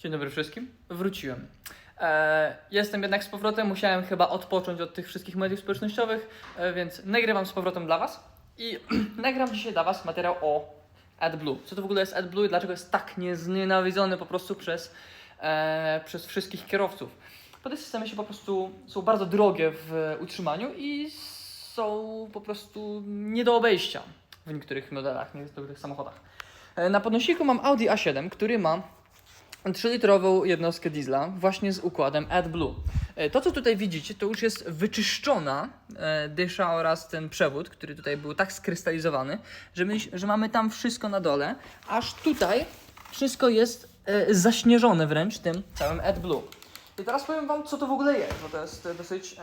Dzień dobry wszystkim. Wróciłem. E, jestem jednak z powrotem, musiałem chyba odpocząć od tych wszystkich mediów społecznościowych, e, więc nagrywam z powrotem dla Was i nagram dzisiaj dla Was materiał o AdBlue. Co to w ogóle jest AdBlue i dlaczego jest tak nieznienawidzony po prostu przez, e, przez wszystkich kierowców. Bo te systemy się po prostu są bardzo drogie w utrzymaniu i są po prostu nie do obejścia w niektórych modelach, w niektórych samochodach. E, Na podnosiku mam Audi A7, który ma 3-litrową jednostkę diesla właśnie z układem AdBlue. E, To, co tutaj widzicie, to już jest wyczyszczona e, dysza oraz ten przewód, który tutaj był tak skrystalizowany, że, my, że mamy tam wszystko na dole, aż tutaj wszystko jest e, zaśnieżone wręcz tym całym AdBlue. I teraz powiem Wam, co to w ogóle jest, bo to jest dosyć,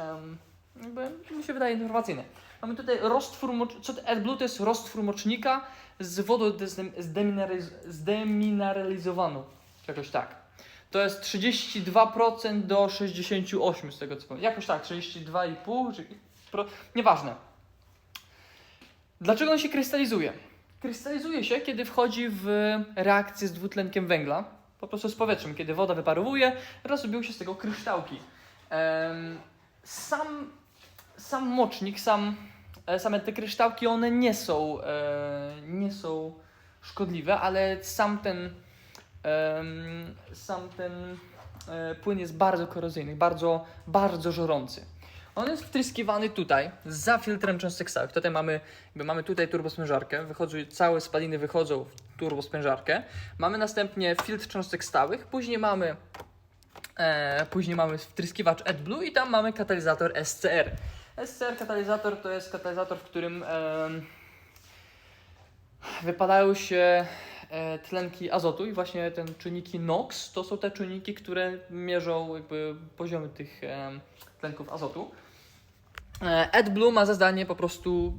jakby, mi się wydaje, informacyjne. Mamy tutaj roztwór, co to AdBlue to jest roztwór mocznika z wodą zdem- zdemineraliz- zdemineralizowaną, jakoś tak. To jest 32% do 68% z tego co powiem. Jakoś tak, 32,5, czy pro... nieważne. Dlaczego on się krystalizuje? Krystalizuje się, kiedy wchodzi w reakcję z dwutlenkiem węgla, po prostu z powietrzem. Kiedy woda wyparowuje, rozumią się z tego kryształki. Sam, sam mocznik, sam, e, same te kryształki, one nie są, e, nie są szkodliwe, ale sam ten, sam ten e, płyn jest bardzo korozyjny, bardzo, bardzo żorący. On jest wtryskiwany tutaj za filtrem cząstek stałych. Tutaj mamy, mamy tutaj turbospężarkę, wychodzą, całe spaliny wychodzą w turbospężarkę. Mamy następnie filtr cząstek stałych, później mamy E, później mamy wtryskiwacz AdBlue i tam mamy katalizator SCR. SCR katalizator to jest katalizator, w którym em, wypalają się e, tlenki azotu i właśnie te czynniki NOx to są te czynniki, które mierzą jakby poziomy tych em, tlenków azotu. E, AdBlue ma za zadanie po prostu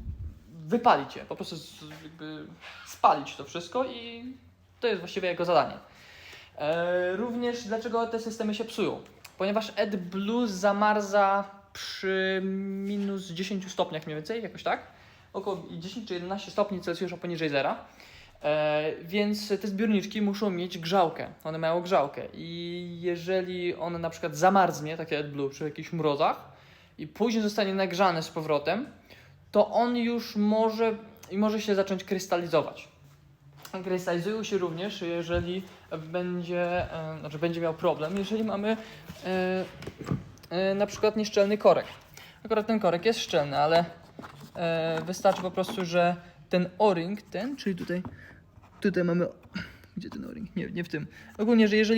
wypalić je, po prostu spalić to wszystko i to jest właściwie jego zadanie. E, również dlaczego te systemy się psują? Ponieważ AdBlue zamarza przy minus 10 stopniach mniej więcej, jakoś tak? Około 10 czy 11 stopni Celsjusza poniżej zera. E, więc te zbiorniczki muszą mieć grzałkę. One mają grzałkę. I jeżeli one na przykład zamarznie, takie AdBlue, przy jakichś mrozach i później zostanie nagrzane z powrotem, to on już może, może się zacząć krystalizować. Krystalizują się również, jeżeli będzie, e, znaczy będzie miał problem, jeżeli mamy e, na przykład nieszczelny korek. Akurat ten korek jest szczelny, ale wystarczy po prostu, że ten o-ring, ten, czyli tutaj, tutaj mamy, gdzie ten o-ring? Nie, nie w tym. Ogólnie, że jeżeli